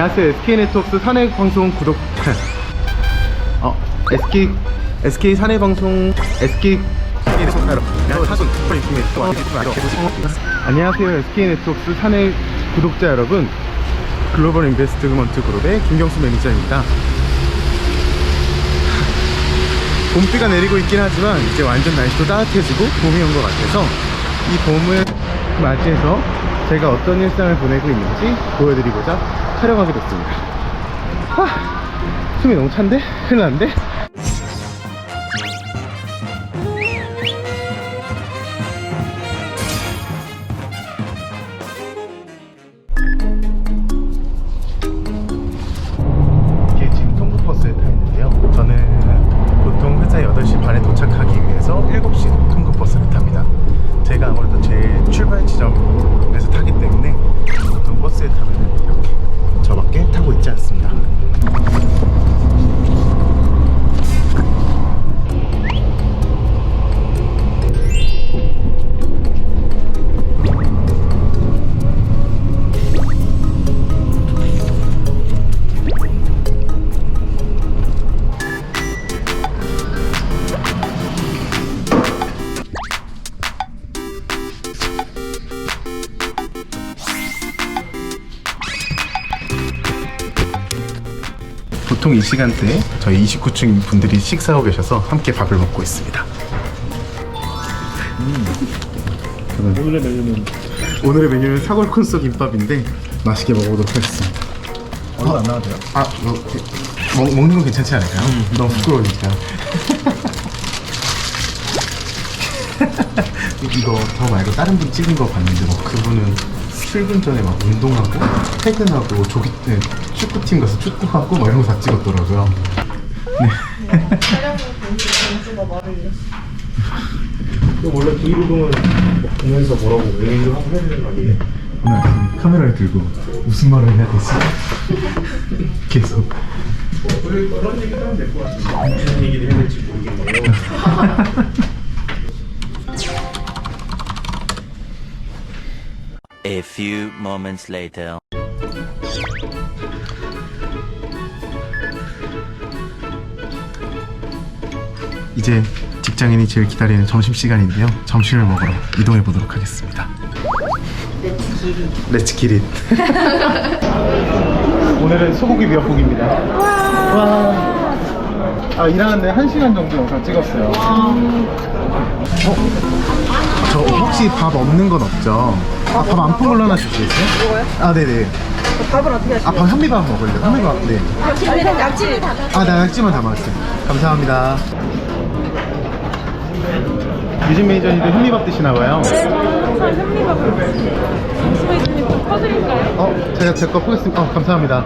안녕하세요. SK 네트워크 사내 방송 구독. 어, SK SK 사내 방송 SK 안녕하세요. SK 네트워크 사내 구독자 여러분. 글로벌 인베스트먼트 그룹의 김경수 매니저입니다. 봄비가 내리고 있긴 하지만 이제 완전 날씨도 따뜻해지고 봄이 온 것 같아서 이 봄을 맞이해서 제가 어떤 일상을 보내고 있는지 보여드리고자 촬영하게 됐습니다. 하, 숨이 너무 찬데? 큰일 났는데? 보통 이 시간대에 저희 29층 분들이 식사하고 계셔서 함께 밥을 먹고 있습니다. 오늘의 메뉴는 오늘의 메뉴는 사골 콘소 김밥인데 맛있게 먹어보도록 하겠습니다. 얼마 안 나와도요? 아, 뭐, 먹, 먹는 건 괜찮지 않을까요? 너무 부끄러우니까. 이거 저 말고 다른 분 찍은 거 봤는데 뭐 그분은 출근 전에 막 운동하고 퇴근하고 조기 네, 축구팀 가서 축구하고 막 이런 거 다 찍었더라고요. 또 원래 브이로그는 뭐 보면서 뭐라고 얘기를 하고 해야 되는 거 아니에요? 아침 카메라를 들고 무슨 말을 해야 되지? 계속. 그런 얘기도 하면 될 것 같아요 무슨 얘기를 해야 될지 모르겠네요 A few moments later. 이제 직장인이 제일 기다리는 점심 시간인데요. 점심을 먹으러 이동해 보도록 하겠습니다. 렛츠 기릿. 오늘은 소고기 미역국입니다. 와. 아 일하는데 한 시간 정도 영상 찍었어요. 어? 저 혹시 밥 없는 건 없죠? 아, 밥 안 푼 걸로 하나 주시겠어요? 뭐요? 아 네네. 밥을 어떻게 하시나요? 아, 밥 현미밥 먹을래요. 현미밥. 네. 약지는 약지를 다 아, 나 약지만 담았어요. 감사합니다. 유진 매니저님도 현미밥 드시나 봐요. 항상 현미밥을 스페이스님 좀 퍼드릴까요? 어, 제가 제 거 보겠습니다. 어, 감사합니다.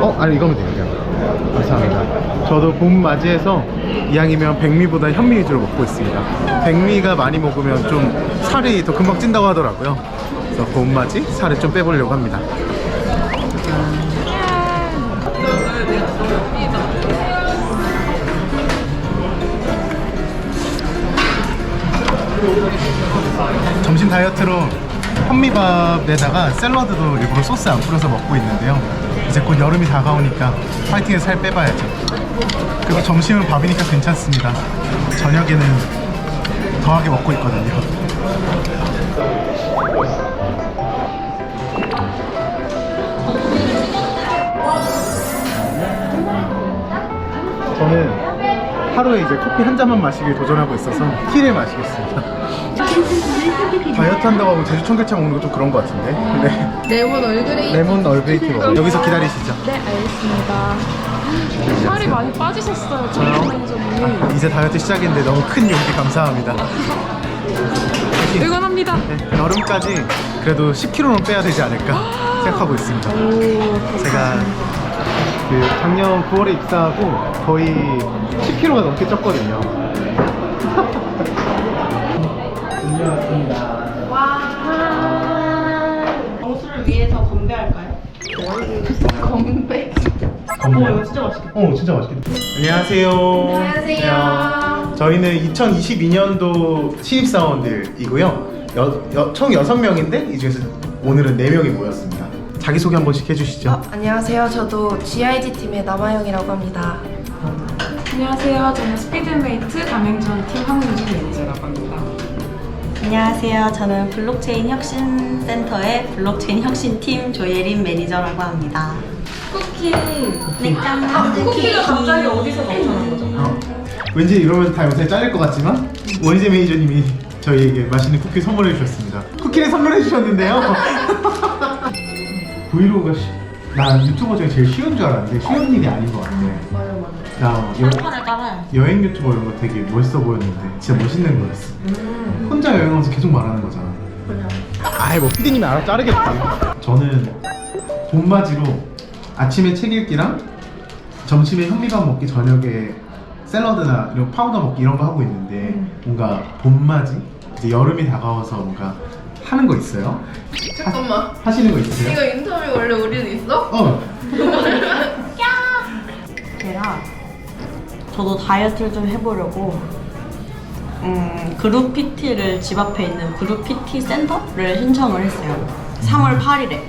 어, 아니 이거면 돼요. 그냥. 감사합니다. 저도 봄 맞이해서 이왕이면 백미보다 현미 위주로 먹고 있습니다. 백미가 많이 먹으면 좀 살이 더 금방 찐다고 하더라고요. 그래서 봄 맞이 살을 좀 빼보려고 합니다. 점심 다이어트로 현미밥에다가 샐러드도 일부러 소스 안 뿌려서 먹고 있는데요. 이제 곧 여름이 다가오니까 파이팅해서 살 빼봐야죠. 그리고 점심은 밥이니까 괜찮습니다. 저녁에는 더하게 먹고 있거든요. 저는 하루에 이제 커피 한 잔만 마시길 도전하고 있어서 티를 마시겠습니다. 다이어트 한다고 하고 제주 청계천 먹는 거 좀 그런 거 같은데. 네. 레몬 얼그레이 레몬 먹어. 여기서 기다리시죠. 네 알겠습니다 살이 많이 빠지셨어요 저요? 아, 이제 다이어트 시작인데 너무 큰 용기 감사합니다. 응원합니다 네, 여름까지 그래도 10kg는 빼야 되지 않을까 생각하고 있습니다. 제가 그 작년 9월에 입사하고 거의 10kg가 넘게 쪘거든요. 정수를 위해서 건배할까요? 건배? 어, 이거 진짜 맛있겠다. 어, 진짜 맛있겠다. 안녕하세요. 안녕하세요. 저희는 2022년도 신입사원들이고요. 여, 여, 총 6명인데 이 중에서 오늘은 4명이 모였습니다. 자기소개 한 번씩 해주시죠. 어, 안녕하세요. 저도 GIG 팀의 남아영이라고 합니다. 안녕하세요. 저는 스피드메이트 가맹전 팀 황윤진 매니저라고 합니다. 안녕하세요. 저는 블록체인 혁신센터의 블록체인 혁신팀 조예린 매니저라고 합니다. 쿠키. 아, 쿠키가 갑자기 어디서 나타난 거죠? 어, 왠지 이러면 다 영상에 잘릴 것 같지만 원희재 매니저님이 저희에게 맛있는 쿠키 선물해 주셨습니다. 쿠키를 선물해 주셨는데요. 브이로그가 쉬... 나 유튜버 중에 제일 쉬운 줄 알았는데 쉬운 일이 아닌 것 같아. 맞아 맞아. 나 여, 한판을 깔아요. 여행 유튜버 이런 거 되게 멋있어 보였는데 진짜 멋있는 거였어. 혼자 여행하면서 계속 말하는 거잖아. 아이 뭐 피디님이 알아 자르겠지. 저는 봄맞이로 아침에 책 읽기랑 점심에 현미밥 먹기 저녁에 샐러드나 이런 파우더 먹기 이런 거 하고 있는데 뭔가 봄맞이 이제 여름이 다가와서 뭔가 하는 거 있어요? 잠깐만. 하 시는 거 있으세요? 이거 인터뷰 원래 우리는 있어? 어 제가 저도 다이어트를 좀 해보려고 음, 그룹 PT를 집 앞에 있는 그룹 PT 센터를 신청을 했어요. 3월 8일에.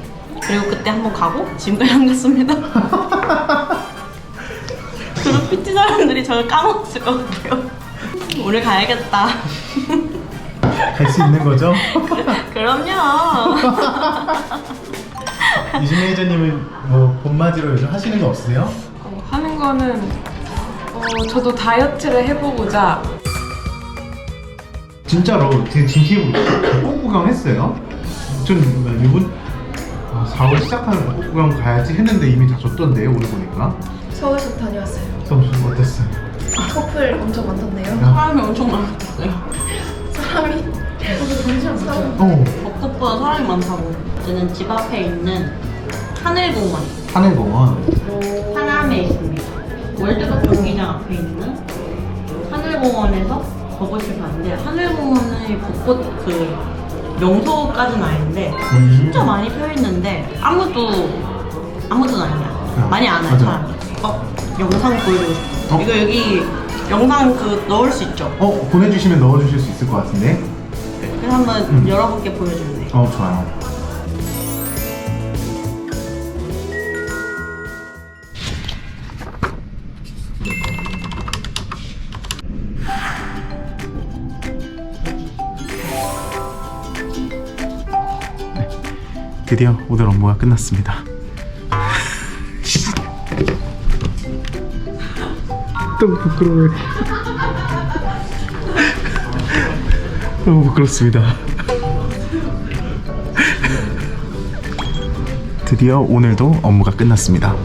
그리고 그때 한번 가고 지금까지 안 갔습니다. 그룹 PT 사람들이 저를 까먹었을 것 같아요. 오늘 가야겠다. 갈 수 있는 거죠? 그럼요. 유진 매니저님은 뭐 봄맞이로 요즘 하시는 거 없으세요? 어, 하는 거는 어, 저도 다이어트를 해보고자 진짜로 제 진심으로 벚꽃 구경 했어요. 전 이번 4월 시작하는 벚꽃 구경 가야지 했는데 이미 다 졌던데요 오늘 보니까. 서울숲 다녀왔어요. 점수 어땠어요? 커플 엄청 많던데요. 사람이 엄청 많았어요. 사람이 사람 어 벚꽃보다 사람이 많다고. 저는 집 앞에 있는 하늘공원. 하늘공원. 하남에 있습니다. 월드컵 경기장 앞에 있는 하늘공원에서 벚꽃을 봤는데 하늘공원의 벚꽃 그 명소까지는 아닌데 음. 진짜 많이 펴 있는데 아무도 아무도 아니야. 어, 많이 안 와요 맞아. 사람이. 어 영상 보여주고 싶어. 어? 이거 여기 영상 그 넣을 수 있죠. 어 보내주시면 넣어주실 수 있을 것 같은데. 그래서 한번 음. 여러분께 보여줄래요. 어 좋아요. 네, 드디어 오늘 업무가 끝났습니다. 너무 부끄러워요. 너무 부끄럽습니다. 드디어 오늘도 업무가 끝났습니다.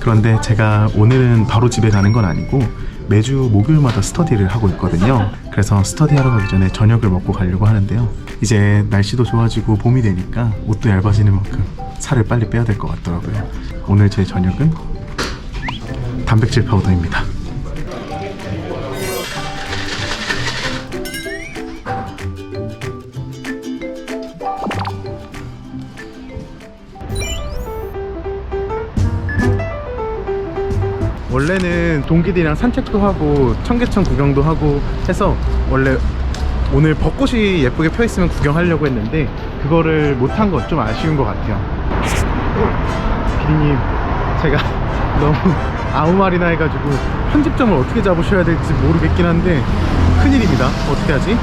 그런데 제가 오늘은 바로 집에 가는 건 아니고 매주 목요일마다 스터디를 하고 있거든요. 그래서 스터디하러 가기 전에 저녁을 먹고 가려고 하는데요. 이제 날씨도 좋아지고 봄이 되니까 옷도 얇아지는 만큼 살을 빨리 빼야 될 것 같더라고요. 오늘 제 저녁은 단백질 파우더입니다. 원래는 동기들이랑 산책도 하고 청계천 구경도 하고 해서 원래 오늘 벚꽃이 예쁘게 펴 있으면 구경하려고 했는데 그거를 못한 건좀 아쉬운 것 같아요. 피디님, 제가 너무 아무 말이나 해가지고 편집점을 어떻게 잡으셔야 될지 모르겠긴 한데 큰일입니다. 어떻게 하지?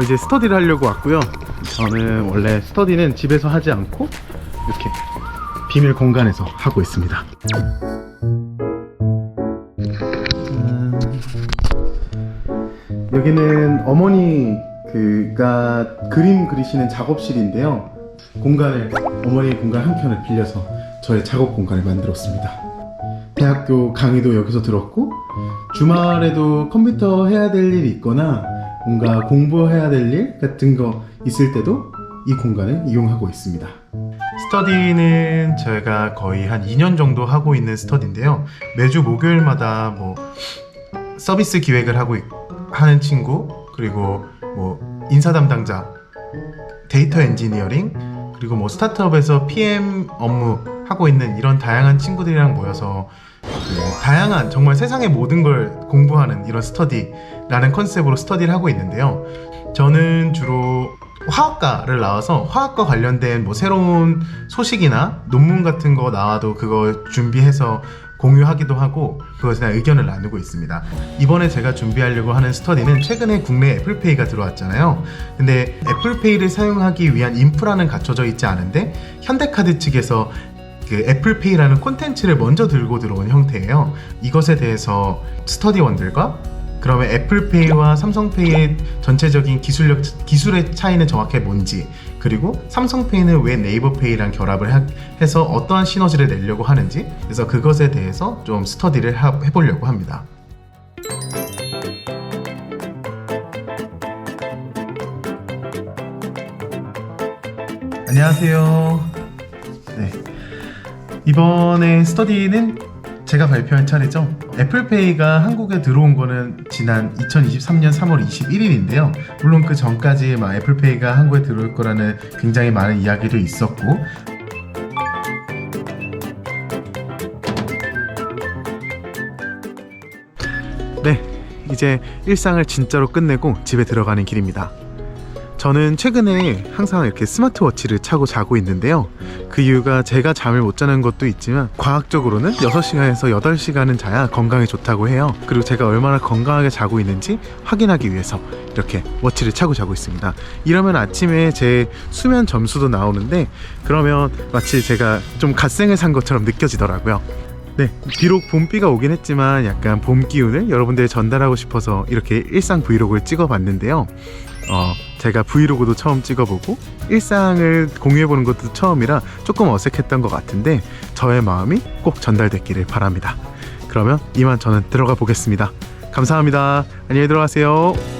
어 이제 스터디를 하려고 왔고요. 저는 원래 스터디는 집에서 하지 않고 이렇게 비밀 공간에서 하고 있습니다. 짠. 여기는 어머니 그가 그림 그리시는 작업실인데요. 공간을 어머니 공간 한 켠을 빌려서 저의 작업 공간을 만들었습니다. 대학교 강의도 여기서 들었고 주말에도 컴퓨터 해야 될일 있거나 뭔가 공부해야 될 일 같은 거 있을 때도 이 공간을 이용하고 있습니다. 스터디는 저희가 거의 한 2년 정도 하고 있는 스터디인데요. 매주 목요일마다 뭐 서비스 기획을 하고 있- 하는 친구 그리고 뭐 인사 담당자 데이터 엔지니어링 그리고 뭐 스타트업에서 PM 업무 하고 있는 이런 다양한 친구들이랑 모여서 그 다양한 정말 세상의 모든 걸 공부하는 이런 스터디라는 컨셉으로 스터디를 하고 있는데요. 저는 주로 화학과를 나와서 화학과 관련된 뭐 새로운 소식이나 논문 같은 거 나와도 그거 준비해서 공유하기도 하고 그것에 대한 의견을 나누고 있습니다. 이번에 제가 준비하려고 하는 스터디는 최근에 국내 애플페이가 들어왔잖아요. 근데 애플페이를 사용하기 위한 인프라는 갖춰져 있지 않은데 현대카드 측에서 그 애플페이라는 콘텐츠를 먼저 들고 들어온 형태예요. 이것에 대해서 스터디원들과 그러면 애플페이와 삼성페이의 전체적인 기술력 기술의 차이는 정확히 뭔지 그리고 삼성페이는 왜 네이버페이랑 결합을 하- 해서 어떠한 시너지를 내려고 하는지 그래서 그것에 대해서 좀 스터디를 하- 해보려고 합니다. 안녕하세요. 네. 이번에 스터디는 제가 발표한 차례죠. 애플페이가 한국에 들어온 거는 지난 2023년 3월 21일인데요. 물론 그 전까지 막 애플페이가 한국에 들어올 거라는 굉장히 많은 이야기도 있었고 네, 이제 일상을 진짜로 끝내고 집에 들어가는 길입니다. 저는 최근에 항상 이렇게 스마트워치를 차고 자고 있는데요. 그 이유가 제가 잠을 못 자는 것도 있지만 과학적으로는 6시간에서 8시간은 자야 건강에 좋다고 해요. 그리고 제가 얼마나 건강하게 자고 있는지 확인하기 위해서 이렇게 워치를 차고 자고 있습니다. 이러면 아침에 제 수면 점수도 나오는데 그러면 마치 제가 좀 갓생을 산 것처럼 느껴지더라고요. 네, 비록 봄비가 오긴 했지만 약간 봄 기운을 여러분들에 전달하고 싶어서 이렇게 일상 브이로그를 찍어봤는데요. 어, 제가 브이로그도 처음 찍어보고 일상을 공유해보는 것도 처음이라 조금 어색했던 것 같은데 저의 마음이 꼭 전달됐기를 바랍니다. 그러면 이만 저는 들어가 보겠습니다. 감사합니다. 안녕히 들어가세요.